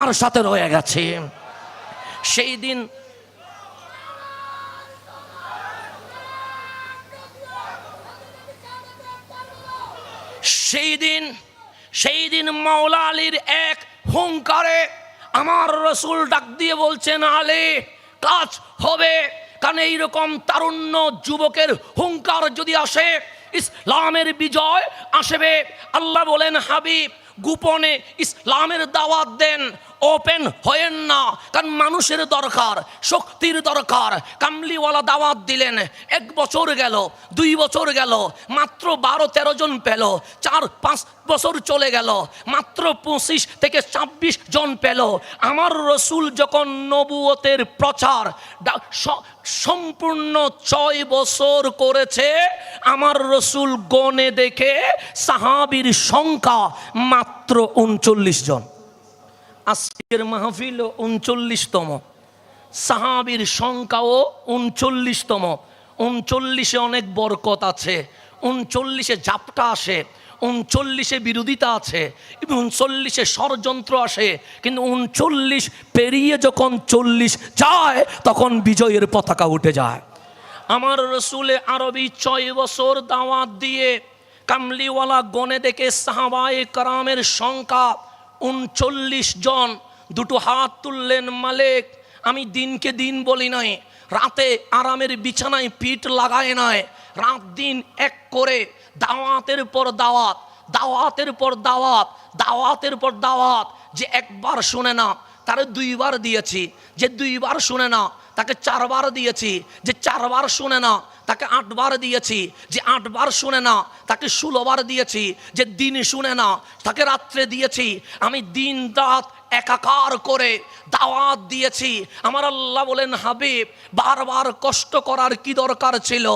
আর সাথে রয়ে গেছে। সেই দিন সেই দিন সেই দিন মাওলা আলীর এক হুঙ্কারে আমার রসুল ডাক দিয়ে বলছেন, আলে, কাজ হবে। কারণ এইরকম তারুণ্য যুবকের হুঙ্কার যদি আসে, ইসলামের বিজয় আসবে। আল্লাহ বলেন, হাবিব গোপনে ইসলামের দাওয়াত দেন ওপেন হয়েন না। কারণ মানুষের দরকার, শক্তির দরকার। কামলিওয়ালা দাওয়াত দিলেন, এক বছর গেল, দুই বছর গেল, মাত্র বারো, তেরো জন পেল, চার, পাঁচ বছর চলে গেল, মাত্র পঁচিশ থেকে ছাব্বিশ জন পেল। আমার রসুল যখন নবুয়তের প্রচার সম্পূর্ণ ছয় বছর করেছে, আমার রসুল গনে দেখে সাহাবির সংখ্যা মাত্র উনচল্লিশ জন। আজকের মাহফিল উনচল্লিশতম। সাহাবির সংখ্যাও উনচল্লিশতম। উনচল্লিশে অনেক বরকত আছে। উনচল্লিশে ঝাপটা আসে। উনচল্লিশে বিরোধিতা আছে। উনচল্লিশে ষড়যন্ত্র আসে। কিন্তু উনচল্লিশ পেরিয়ে যখন চল্লিশ যায়, তখন বিজয়ের পতাকা উঠে যায়। আমার রসুলে আরবি ছয় বছর দাওয়াত দিয়ে কামলিওয়ালা গনে দেখে সাহাবায়ে কারামের সংখ্যা উনচল্লিশ জন। দুটো হাত তুললেন মালিক, আমি দিনকে দিন বলি নাই, রাতে আরামের বিছানায় পিঠ লাগায় নয় রাত দিন এক করে দাওয়াতের পর দাওয়াত, দাওয়াতের পর দাওয়াত, দাওয়াতের পর দাওয়াত, যে একবার শুনে না, তারে দুইবার দিয়েছি, যে দুইবার শুনে না, তাকে চারবার দিয়েছি, যে চারবার শুনে না তাকে আটবার দিয়েছি, যে আটবার শুনে না, তাকে ষোলোবার দিয়েছি, যে দিন শুনে না, তাকে রাত্রে দিয়েছি, আমি দিন রাত একাকার করে দাওয়াত দিয়েছি। আমার আল্লাহ বলেন, হাবিব, বারবার কষ্ট করার কি দরকার ছিল?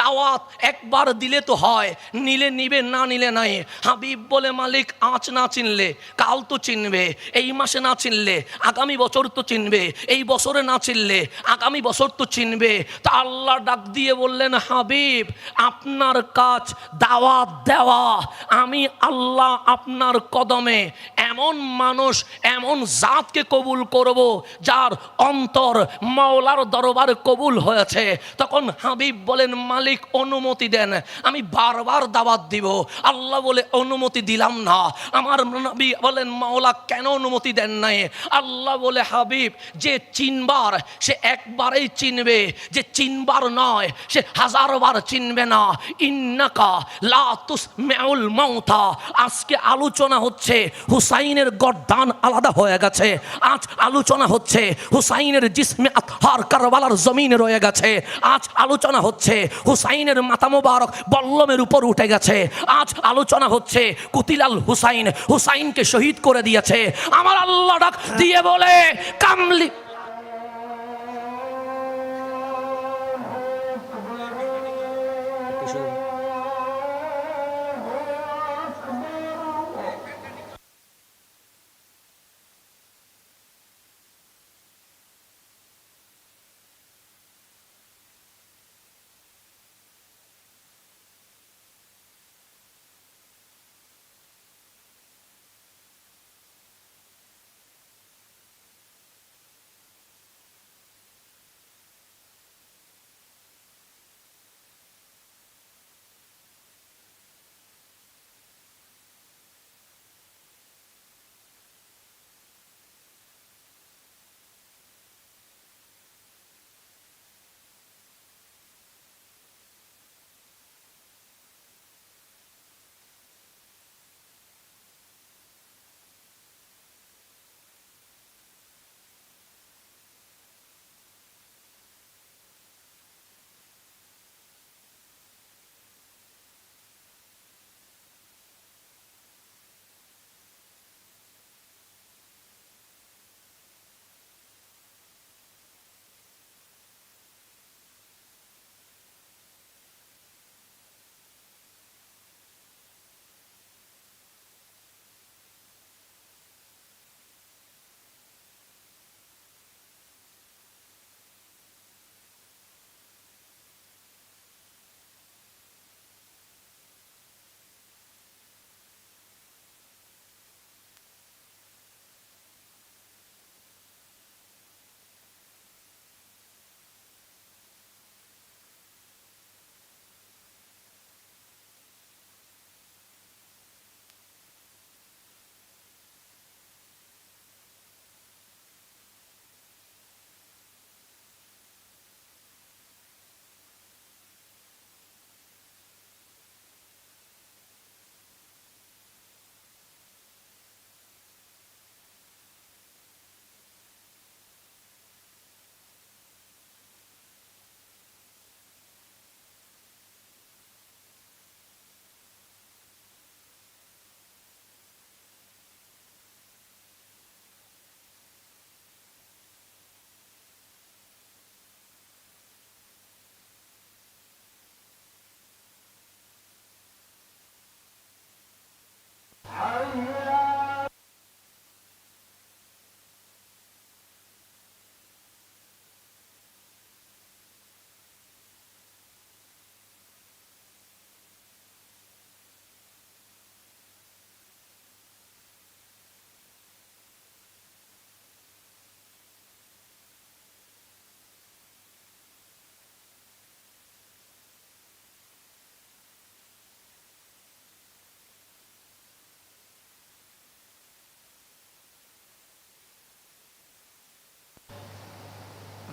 দাওয়াত একবার দিলে তো হয়, নিলে নিবে না নিলে নাই। হাবিব বলে, মালিক আজ না চিনলে কাল তো চিনবে, এই মাসে না চিনলে আগামী বছর তো চিনবে, এই বছরে না চিনলে আগামী বছর তো চিনবে। তা আল্লাহ ডাক দিয়ে বললেন, হাবিব, আপনার কাজ দাওয়াত দেওয়া। আমি আল্লাহ আপনার কদমে এমন মানুষ, এমন জাতকে কবুল করব যার অন্তর মাওলার দরবারে কবুল হয়েছে। তখন হাবিব বলেন, মালিক অনুমতি দেন, আমি বারবার দাওয়াত দিব। আল্লাহ বলে, অনুমতি দিলাম না। আমার নবী বলেন, মাওলা কেন অনুমতি দেন নাই? আল্লাহ বলে, হাবিব, যে চিনবার সে একবারেই চিনবে। যে চিনবার নয়, সে হাজারবার চিনবে না। ইন্নাকা লাতুস মেউল মৌথা আজকে আলোচনা হচ্ছে হুসাইনের গর্দান আলাদা পর্দা হয়ে গেছে। আজ আলোচনা হচ্ছে, হুসাইনের জিসমে আতহার কারবালার জমিনে রয়ে গেছে। আজ আলোচনা হচ্ছে, হুসাইনের মাতা মোবারক বল্লমের উপর উঠে গেছে। আজ আলোচনা হচ্ছে, কুতিলাল হুসাইন হুসাইনকে শহীদ করে দিয়েছে। আমার আল্লাহ ডাক দিয়ে বলে, কামলি।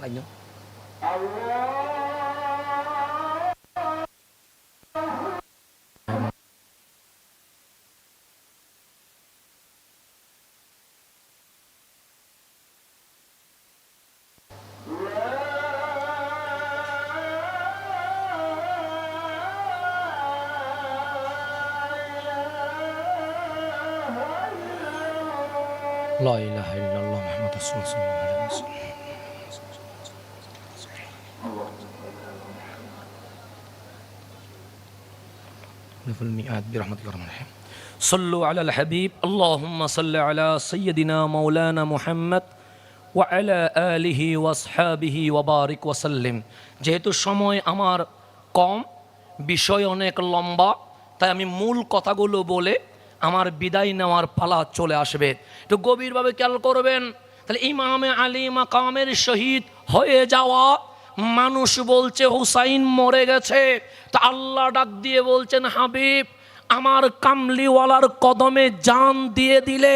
kanya. لا إله إلا الله محمد رسول الله نفل المئات برحمتك يا ارحم الراحمين صلوا على الحبيب اللهم صل على سيدنا مولانا محمد وعلى آله واصحابه وبارك وسلم যেহেতু সময় আমার কম বিষয় অনেক লম্বা তাই আমি মূল কথাগুলো বলে আমার বিদায় নেওয়ার পালা চলে আসবে একটু গভীরভাবে খেয়াল করবেন তাহলে ইমামে আলী মাকামের শহীদ হয়ে যাওয়া মানুষ বলছে হুসাইন মরে গেছে। তা আল্লাহ ডাক দিয়ে বলছেন হাবিব আমার কামলিওয়ালার কদমে জান দিয়ে দিলে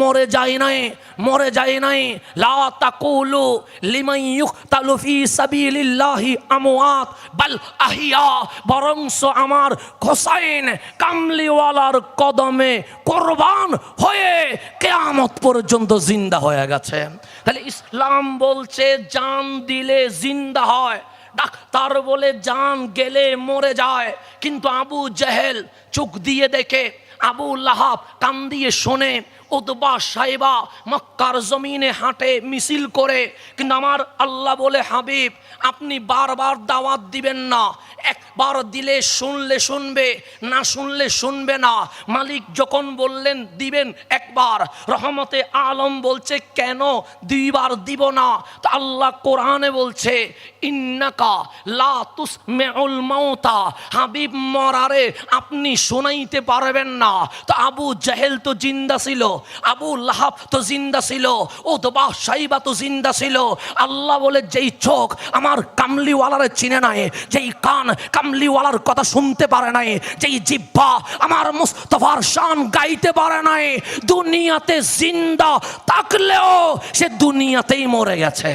মরে যায় নাই, মরে যায় নাই। লা তাকুলু লিমান ইউকতালু ফি সাবিলিল্লাহি আমওয়াত, বাল আহিয়া, বরংস আমার হোসাইন কামলিওয়ালার কদমে কোরবান হয়ে কেয়ামত পর্যন্ত জিন্দা হয়ে গেছে। তাহলে ইসলাম বলছে, জান দিলে জিন্দা হয়। ডাক্তার বলে জান গেলে মরে যায়। কিন্তু আবু জেহেল চোখ দিয়ে দেখে, আবু লাহাব কান দিয়ে শোনে উদবা সাহেবা মক্কার জমিনে হাঁটে, মিছিল করে। কিন্তু আমার আল্লাহ বলে, হাবিব, আপনি বারবার দাওয়াত দিবেন না। একবার দিলে শুনলে শুনবে, না শুনলে শুনবে না। মালিক যখন বললেন, দিবেন একবার। রহমতে আলম বলছে, কেন? দুইবার দিব না। তো আল্লাহ কোরআনে বলছে, ইন্নাকা লাতুস মেউল মাউতা। হাবিব মরারে, আপনি শোনাইতে পারবেন না। তো আবু জাহেল তো জিন্দা ছিল। আবু লাহাব তো জিন্দা ছিল ও তো বাহ সাইবা তো জিন্দা ছিল। আল্লাহ বলে, যেই চোখ আমার কামলিওয়ালারে চিনে নাই, যেই কান কামলিওয়ালার কথা শুনতে পারে নাই, যেই জিব্বা আমার মুস্তফার শান গাইতে পারে নাই, দুনিয়াতে জিন্দা থাকলেও সে দুনিয়াতেই মরে গেছে।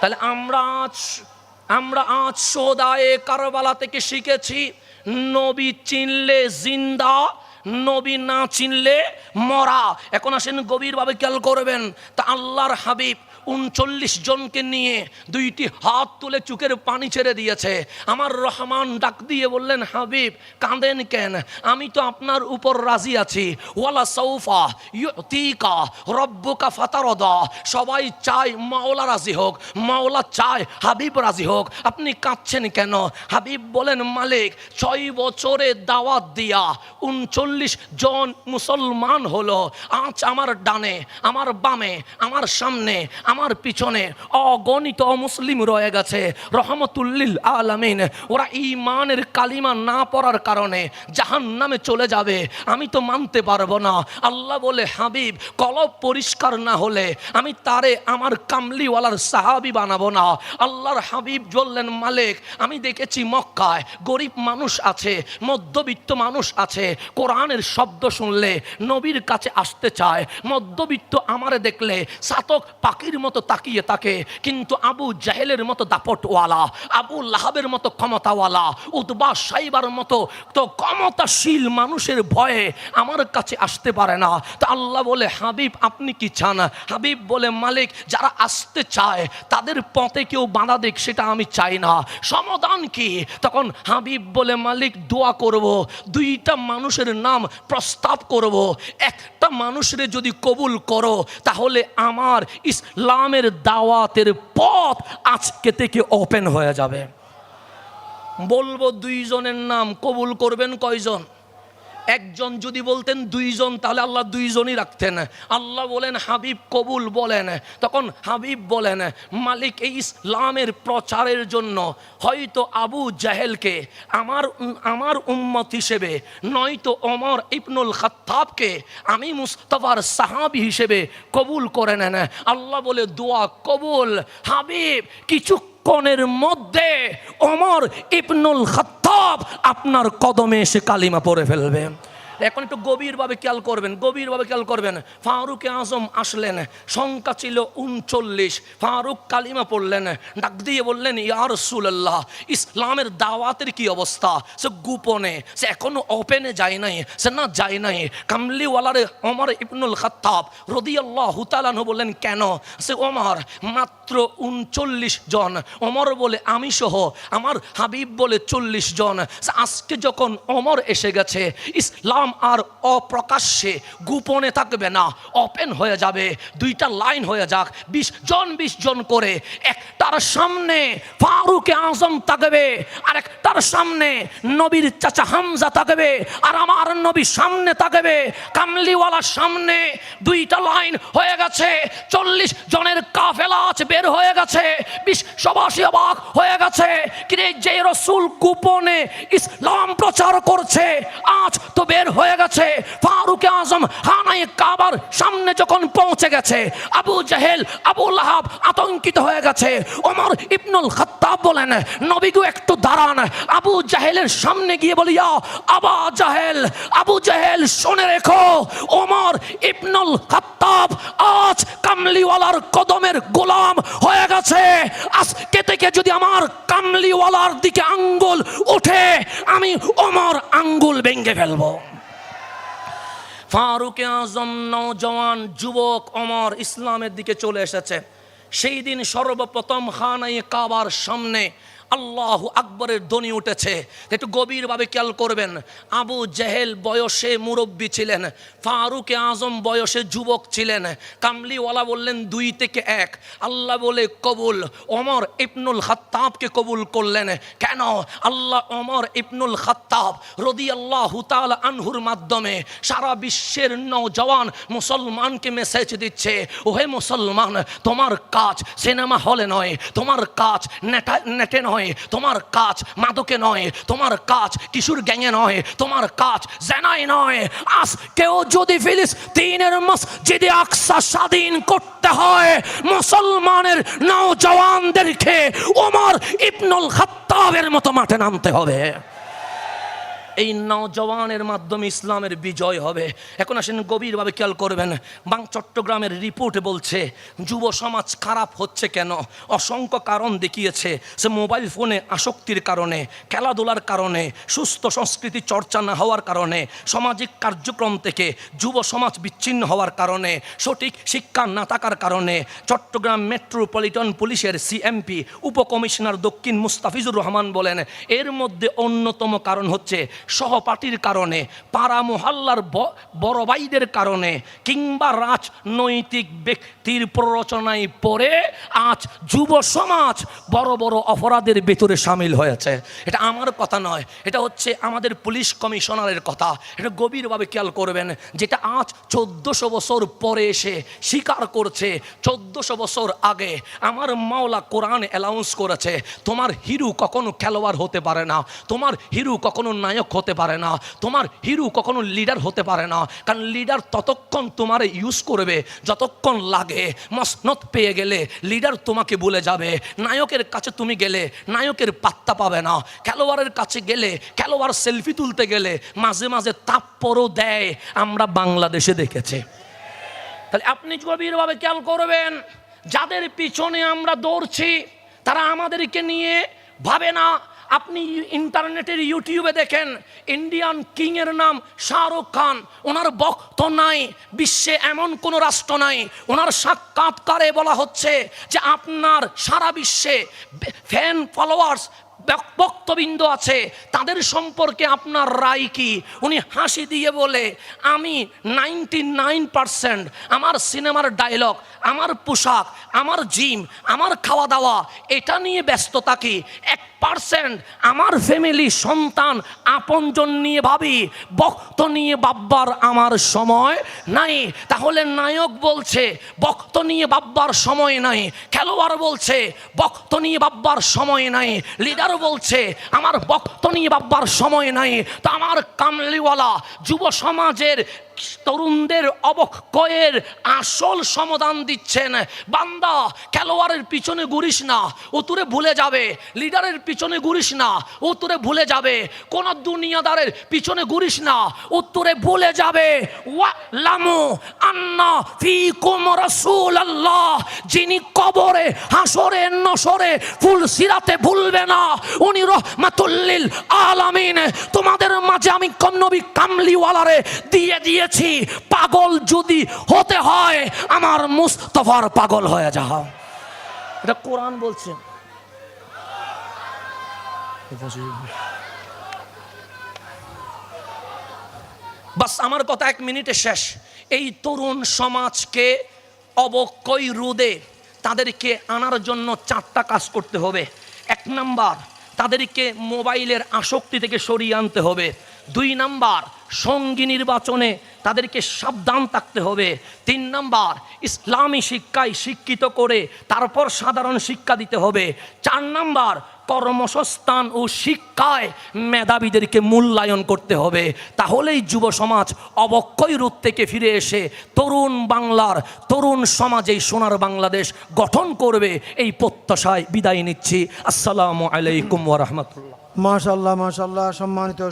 তাহলে আমরা আজ আমরা আজ সোদায়ে কারবালা থেকে শিখেছি, নবী চিনলে জিন্দা নবী না চিনলে মরা। এখন আসেন গভীরভাবে খেয়াল করবেন তা আল্লাহর হাবিব উনচল্লিশ জনকে নিয়ে দুইটি হাত তুলে চুকের পানি ছেড়ে দিয়েছে। আমার রহমান ডাক দিয়ে বললেন, হাবিব, কাঁদেন কেন? আমি তো আপনার উপর রাজি আছি। ওয়ালা সৌফা ইউতিকা রব্বুকা ফাতারদা। সবাই চায় মাওলা রাজি হোক, মাওলা চায় হাবিব রাজি হোক। আপনি কাঁদছেন কেন? হাবিব বলেন, মালিক, ছয় বছরে দাওয়াত দিয়া উনচল্লিশ জন মুসলমান হলো। আজ আমার ডানে, আমার বামে, আমার সামনে আমার পিছনে অগণিত মুসলিম রয়ে গেছে। রহমতুল্লিল আলামিন, ওরা ইমানের কালিমা না পড়ার কারণে জাহান নামে চলে যাবে। আমি তো মানতে পারব না। আল্লাহ বলে, হাবিব, কলব পরিষ্কার না হলে আমি তারে আমার কামলিওয়ালার সাহাবি বানাবো না। আল্লাহর হাবিব বললেন, মালিক, আমি দেখেছি মক্কায় গরিব মানুষ আছে, মধ্যবিত্ত মানুষ আছে। কোরআনের শব্দ শুনলে নবীর কাছে আসতে চায়। মধ্যবিত্ত আমারে দেখলে সাতক পাখির মতো তাকিয়ে থাকে, কিন্তু আবু জাহেলের মতো দাপটওয়ালা, আবু লাহাবের মতো ক্ষমতাওয়ালা উদ্বা সাইবার মতো তো ক্ষমতাশীল মানুষের ভয়ে আমার কাছে আসতে পারে না। তা আল্লাহ বলে, হাবিব, আপনি কি চান? হাবিব বলে, মালিক, যারা আসতে চায়, তাদের পথে কেউ বাধা দিক, সেটা আমি চাই না। সমাধান কি? তখন হাবিব বলে, মালিক, দোয়া করব, দুইটা মানুষের নাম প্রস্তাব করব। একটা মানুষের যদি কবুল করো, তাহলে আমার ইসলামের দাওয়াতের পথ আজকে থেকে ওপেন হয়ে যাবে। বলব দুইজনের নাম কবুল করবেন কয়জন? একজন যদি বলতেন দুইজন, তাহলে আল্লাহ দুইজনই রাখতেন। আল্লাহ বলেন, হাবিব কবুল বলেন। তখন হাবিব বলেন, মালিক এই ইসলামের প্রচারের জন্য হয়তো আবু জাহেলকে আমার আমার উম্মত হিসেবে, নয়তো অমর ইবনুল খাত্তাবকে আমি মুস্তফার সাহাবি হিসেবে কবুল করে নেন। আল্লাহ বলে, দোয়া কবুল। হাবিব কিছু কনের মধ্যে অমর ইবনুল খাত্তাব আপনার কদমে এসে কালিমা পড়ে ফেলবে। এখন একটু গভীরভাবে খেয়াল করবেন, গভীরভাবে খেয়াল করবেন। ফারুক আজম আসলেন, সংখ্যা ছিল উনচল্লিশ। ফারুক কালিমা পড়লেন, ডাক দিয়ে বললেন ইয়ার সুল্লাহ ইসলামের দাওয়াতের কি অবস্থা? সে গোপনে, সে এখনও ওপেনে যায় নাই, সে না যায় নাই। কামলিওয়ালারে অমর ইবনুল খাত্তাব রদিয়াল্লাহ হুতালানহ বললেন, কেন? সে ওমর, মাত্র উনচল্লিশ জন। অমর বলে, আমি সহ, আমার হাবিব বলে চল্লিশ জন। আজকে যখন অমর এসে গেছে, ইসলাম আর অপ্রকাশ্যে গোপনে থাকবে না। ওপেন হয়ে যাবে, দুইটা লাইন হয়ে যাক, বিশ জন বিশ জন করে। একটার সামনে ফারুক আজম থাকবে, আর একটার সামনে নবীর চাচা হামজা থাকবে, আর আমার নবী সামনে থাকবে। কামলিওয়ালার সামনে দুইটা লাইন হয়ে গেছে, চল্লিশ জনের কাফেলা আছে, বের হয়ে গেছে বিশ্ববাসী অবাক হয়ে গেছে। কিরে, যে রসুল গোপনে ইসলাম প্রচার করছে, আজ তো বের হয়ে গেছে। ফারুক আজম হানাই কাবার সামনে যখন পৌঁছে গেছে, আবু জাহেল, আবু লাহাব আতঙ্কিত হয়ে গেছে। ওমর ইবনুল খাত্তাব বলেন নবীগু একটু দাঁড়ান। আবু জাহেলের সামনে গিয়ে বলি "ইয়া আবা জাহেল, আবু জাহেল, শুনে রেখো, ওমর ইবনুল খাত্তাব আজ কামলিওয়ালার কদমের গোলাম হয়ে গেছে। আজকে থেকে যদি আমার কামলিওয়ালার দিকে আঙ্গুল ওঠে, আমি ওমর আঙ্গুল ভেঙে ফেলব। ফারুক আজম নৌজওয়ান যুবক অমর ইসলামের দিকে চলে এসেছে। সেই দিন সর্বপ্রথম খানাই কাবার সামনে আল্লাহ আকবরের ধ্বনি উঠেছে। একটু গভীরভাবে খেয়াল করবেন, আবু জেহেল বয়সে মুরব্বী ছিলেন, ফারুক আজম বয়সে যুবক ছিলেন, কামলিওয়ালা বললেন দুই থেকে এক। আল্লাহ বলে, কবুল। অমর ইবনুল খাত্তাবকে কবুল করলেন। কেন? আল্লাহ অমর ইবনুল খাত্তাব রদি আল্লাহ হুতাল আনহুর মাধ্যমে সারা বিশ্বের নৌজওয়ান মুসলমানকে মেসেজ দিচ্ছে, ওহে মুসলমান, তোমার কাজ সিনেমা হলে নয়, তোমার কাজ নেটা নেটে নয় তোমার কাজ মাদকে নয়, তোমার কাজ কিশোর গ্যাংয়ে নয়, তোমার কাজ জেনাই নয়। আজ কেউ যদি ফিলিস্তিনের মসজিদে আকসা স্বাধীন করতে হয়, মুসলমানের নৌজওয়ানদেরকে ওমর ইবনুল খাত্তাবের মতো মাঠে নামতে হবে। এই নওজওয়ানের মাধ্যমে ইসলামের বিজয় হবে। এখন আসেন, গভীরভাবে খেয়াল করবেন। বাং চট্টগ্রামের রিপোর্ট বলছে, যুব সমাজ খারাপ হচ্ছে কেন? অসংখ্য কারণ দেখিয়েছে। সে মোবাইল ফোনে আসক্তির কারণে, খেলাধুলার কারণে, সুস্থ সংস্কৃতি চর্চা না হওয়ার কারণে, সামাজিক কার্যক্রম থেকে যুব সমাজ বিচ্ছিন্ন হওয়ার কারণে, সঠিক শিক্ষা না থাকার কারণে, চট্টগ্রাম মেট্রোপলিটন পুলিশের সিএমপি, উপকমিশনার দক্ষিণ মুস্তাফিজুর রহমান বলেন, এর মধ্যে অন্যতম কারণ হচ্ছে সহপাঠীর কারণে পাড়া মোহাল্লার বড় ভাইদের কারণে কিংবা রাজনৈতিক ব্যক্তির প্ররোচনায় পড়ে আজ যুব সমাজ বড় বড় অপরাধের ভেতরে সামিল হয়েছে। এটা আমার কথা নয়, এটা হচ্ছে আমাদের পুলিশ কমিশনারের কথা। এটা গভীরভাবে খেয়াল করবেন, যেটা আজ চোদ্দশো বছর পরে এসে স্বীকার করছে, চোদ্দশো বছর আগে আমার মাওলা কোরআন অ্যালাউন্স করেছে, তোমার হিরু কখনো খেলোয়াড় হতে পারে না, তোমার হিরু কখনো নায়ক হতে পারে না। তোমার হিরু কখনো লিডার হতে পারে না। কারণ লিডার ততক্ষণ তোমার ইউজ করবে, যতক্ষণ লাগে মসনত পেয়ে গেলে লিডার তোমাকে বলে যাবে, নায়কের কাছে তুমি গেলে নায়কের পাত্তা পাবে না। খেলোয়াড়ের কাছে গেলে, খেলোয়াড় সেলফি তুলতে গেলে মাঝে মাঝে তাপ্পরও দেয়। আমরা বাংলাদেশে দেখেছি। তাহলে আপনি গভীরভাবে খেয়াল করবেন, যাদের পিছনে আমরা দৌড়ছি, তারা আমাদেরকে নিয়ে ভাবে না আপনি ইন্টারনেটের ইউটিউবে দেখেন ইন্ডিয়ান কিংয়ের নাম শাহরুখ খান। ওনার বক্ত নাই, বিশ্বে এমন কোনো রাষ্ট্র নাই। ওনার সাক্ষাৎকারে বলা হচ্ছে যে আপনার সারা বিশ্বে ফ্যান ফলোয়ার্স বক্তবিন্দ আছে। তাদের সম্পর্কে আপনার রায় কি? উনি হাসি দিয়ে বলে, আমি নাইনটি নাইন পারসেন্ট আমার সিনেমার ডায়লগ আমার পোশাক, আমার জিম আমার খাওয়া দাওয়া এটা নিয়ে ব্যস্ত থাকি এক পার্সেন্ট আমার ফ্যামিলি, সন্তান আপনজন নিয়ে ভাবি বক্ত নিয়ে বাব্বার আমার সময় নাই। তাহলে নায়ক বলছে বক্ত নিয়ে বাব্বার সময় নাই। খেলোয়াড় বলছে বক্ত নিয়ে বাব্বার সময় নাই। লিডার বলছে, আমার বক্ত নিয়ে বাব্বার সময় নাই। তা আমার কামলিওয়ালা যুব সমাজের তরুণদের অবক্ষয়ের আসল সমাধান দিচ্ছেন। বান্দা, খেলোয়াড়ের পিছনে ঘুরিস না, ও তোরে ভুলে যাবে। লিডারের পিছনে ঘুরিস না, ও তোরে ভুলে যাবে। কোন দুনিয়াদারের পিছনে ঘুরিস না, ও তোরে ভুলে যাবে। ওয়ালামু আন্না ফিকুম রাসূলুল্লাহ, যিনি কবরে, হাসরে, নসরে, ফুল সিরাতে ভুলবে না, উনি রহমাতুল্লিল আলামিন। তোমাদের মাঝে আমি কন্নবী কামলিওয়ালারে দিয়ে দিয়ে দিয়েছি, পাগল যদি হতে হয়, আমার মুস্তফার পাগল হয়ে যাও। এটা কোরআন বলছে। বাস, আমার কথা এক মিনিটে শেষ। এই তরুণ সমাজকে অবক্ষয় রোদে তাদেরকে আনার জন্য চারটা কাজ করতে হবে। এক নাম্বার, তাদেরকে মোবাইলের আসক্তি থেকে সরিয়ে আনতে হবে। দুই নাম্বার, সঙ্গী নির্বাচনে তাদেরকে সাবধান থাকতে হবে। তিন নাম্বার, ইসলামী শিক্ষায় শিক্ষিত করে তারপর সাধারণ শিক্ষা দিতে হবে। চার নাম্বার, কর্মসংস্থান ও শিক্ষায় মেধাবীদেরকে মূল্যায়ন করতে হবে। তাহলেই যুব সমাজ অবক্ষয় রূপ থেকে ফিরে এসে তরুণ বাংলার, তরুণ সমাজেই সোনার বাংলাদেশ গঠন করবে। এই প্রত্যাশায় বিদায় নিচ্ছি। আসসালামু আলাইকুম ওয়া রাহমাতুল্লাহ। মাশাল্লাহ মাশাল্লাহ সম্মানিত